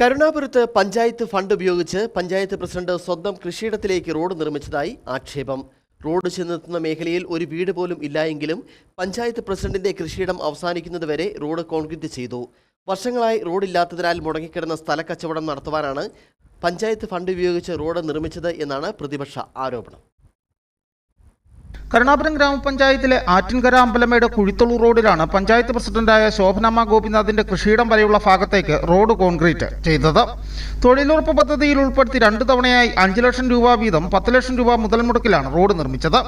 കരുണാപുരത്ത് panchayat fund ഉപയോഗിച്ച് panchayat president സ്വന്തം കൃഷിയിടത്തിലേക്ക് road നിർമ്മിച്ചതായി ആക്ഷേപം. റോഡ് ചെന്നെത്തുന്ന മേഖലയിൽ ഒരു വീട് പോലും ഇല്ലായെങ്കിലും പഞ്ചായത്ത് പ്രസിഡന്റിന്റെ കൃഷിയിടം അവസാനിക്കുന്നതുവരെ റോഡ് കോൺക്രീറ്റ് ചെയ്തു. വർഷങ്ങളായി റോഡില്ലാത്തതിനാൽ മുടങ്ങിക്കിടന്ന സ്ഥലക്കച്ചവടം നടത്തുവാനാണ് പഞ്ചായത്ത് ഫണ്ട് ഉപയോഗിച്ച് റോഡ് നിർമ്മിച്ചത് എന്നാണ് പ്രതിപക്ഷ ആരോപണം. കരുണാപുരം ഗ്രാമപഞ്ചായത്തിലെ ആറ്റിൻകര അമ്പലമേട് കുഴിത്തൊളു റോഡിലാണ് പഞ്ചായത്ത് പ്രസിഡന്റായ ശോഭനമ്മ ഗോപിനാഥിന്റെ കൃഷിയിടം വരെയുള്ള ഭാഗത്തേക്ക് റോഡ് കോൺക്രീറ്റ് ചെയ്തത്. തൊഴിലുറപ്പ് പദ്ധതിയിൽ ഉൾപ്പെടുത്തി രണ്ടു തവണയായി അഞ്ച് ലക്ഷം രൂപ വീതം പത്ത് ലക്ഷം രൂപ മുതൽ മുടക്കിലാണ് റോഡ് നിർമ്മിച്ചത്.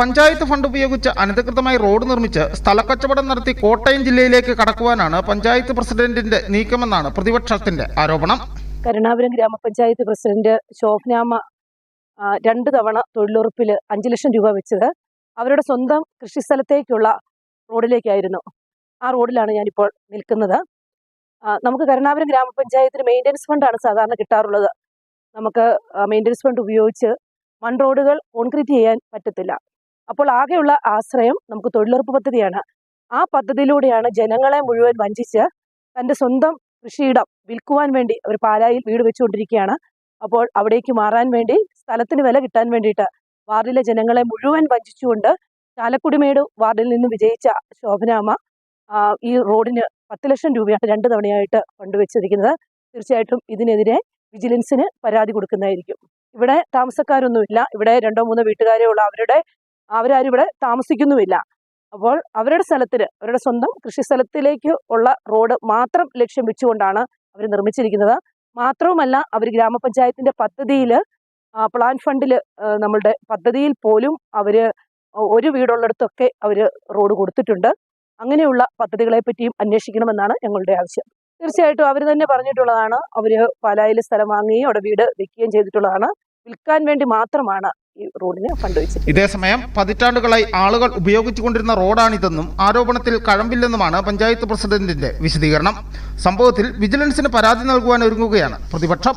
പഞ്ചായത്ത് ഫണ്ട് ഉപയോഗിച്ച് അനധികൃതമായി റോഡ് നിർമ്മിച്ച് സ്ഥലക്കച്ചവടം നടത്തി കോട്ടയം ജില്ലയിലേക്ക് കടക്കുവാനാണ് പഞ്ചായത്ത് പ്രസിഡന്റിന്റെ നീക്കമെന്നാണ് പ്രതിപക്ഷത്തിന്റെ ആരോപണം. കരുണാപുരം ഗ്രാമപഞ്ചായത്ത് പ്രസിഡന്റ് ശോഭനാമ്മ രണ്ട് തവണ തൊഴിലുറപ്പിൽ അഞ്ച് ലക്ഷം രൂപ വെച്ചത്. അവരുടെ സ്വന്തം കൃഷിസ്ഥലത്തേക്കുള്ള റോഡിലേക്കായിരുന്നു. ആ റോഡിലാണ് ഞാനിപ്പോൾ നിൽക്കുന്നത്. നമുക്ക് കരുണാപുരം ഗ്രാമപഞ്ചായത്തിന് മെയിന്റനൻസ് ഫണ്ടാണ് സാധാരണ കിട്ടാറുള്ളത്. നമുക്ക് മെയിന്റനൻസ് ഫണ്ട് ഉപയോഗിച്ച് മൺ റോഡുകൾ കോൺക്രീറ്റ് ചെയ്യാൻ പറ്റത്തില്ല. അപ്പോൾ ആകെയുള്ള ആശ്രയം നമുക്ക് തൊഴിലുറപ്പ് പദ്ധതിയാണ്. ആ പദ്ധതിയിലൂടെയാണ് ജനങ്ങളെ മുഴുവൻ വഞ്ചിച്ച് തന്റെ സ്വന്തം കൃഷിയിടം വിൽക്കുവാൻ വേണ്ടി അവർ പാലായിൽ വീട് വെച്ചുകൊണ്ടിരിക്കുകയാണ്. അപ്പോൾ അവിടേക്ക് മാറാൻ വേണ്ടി സ്ഥലത്തിന് വില കിട്ടാൻ വേണ്ടിയിട്ട് വാർഡിലെ ജനങ്ങളെ മുഴുവൻ വഞ്ചിച്ചുകൊണ്ട് ചാലക്കുടിമേട് വാർഡിൽ നിന്ന് വിജയിച്ച ശോഭനാമ്മ ഈ റോഡിന് പത്ത് ലക്ഷം രൂപയാണ് രണ്ട് തവണയായിട്ട് ഫണ്ട് വെച്ചിരിക്കുന്നത്. തീർച്ചയായിട്ടും ഇതിനെതിരെ വിജിലൻസിന് പരാതി കൊടുക്കുന്നതായിരിക്കും. ഇവിടെ താമസക്കാരൊന്നുമില്ല. ഇവിടെ രണ്ടോ മൂന്നോ വീട്ടുകാരേ ഉള്ളൂ. അവരുടെ അവരാരും ഇവിടെ താമസിക്കുന്നുമില്ല. അപ്പോൾ അവരുടെ സ്ഥലത്തിന് അവരുടെ സ്വന്തം കൃഷി സ്ഥലത്തിലേക്ക് ഉള്ള റോഡ് മാത്രം ലക്ഷ്യം വെച്ചുകൊണ്ടാണ് അവർ നിർമ്മിച്ചിരിക്കുന്നത്. മാത്രവുമല്ല അവർ ഗ്രാമപഞ്ചായത്തിന്റെ പദ്ധതിയിൽ പ്ലാൻ ഫണ്ടിൽ നമ്മളുടെ പദ്ധതിയിൽ പോലും അവർ ഒരു വീടുള്ളിടത്തൊക്കെ അവർ റോഡ് കൊടുത്തിട്ടുണ്ട്. അങ്ങനെയുള്ള പദ്ധതികളെ പറ്റിയും അന്വേഷിക്കണമെന്നാണ് ഞങ്ങളുടെ ആവശ്യം. തീർച്ചയായിട്ടും അവർ തന്നെ പറഞ്ഞിട്ടുള്ളതാണ്. അവർ പാലായിൽ സ്ഥലം വാങ്ങുകയും അവിടെ വീട് വെക്കുകയും ചെയ്തിട്ടുള്ളതാണ്. വിൽക്കാൻ വേണ്ടി മാത്രമാണ് ഈ റോഡിന് ഫണ്ട് വെച്ചത് ഇതേസമയം പതിറ്റാണ്ടുകളായി ആളുകൾ ഉപയോഗിച്ചുകൊണ്ടിരുന്ന റോഡാണിതെന്നും ആരോപണത്തിൽ കഴമ്പില്ലെന്നുമാണ് പഞ്ചായത്ത് പ്രസിഡന്റിന്റെ വിശദീകരണം. സംഭവത്തിൽ വിജിലൻസിന് പരാതി നൽകുവാൻ ഒരുങ്ങുകയാണ് പ്രതിപക്ഷം.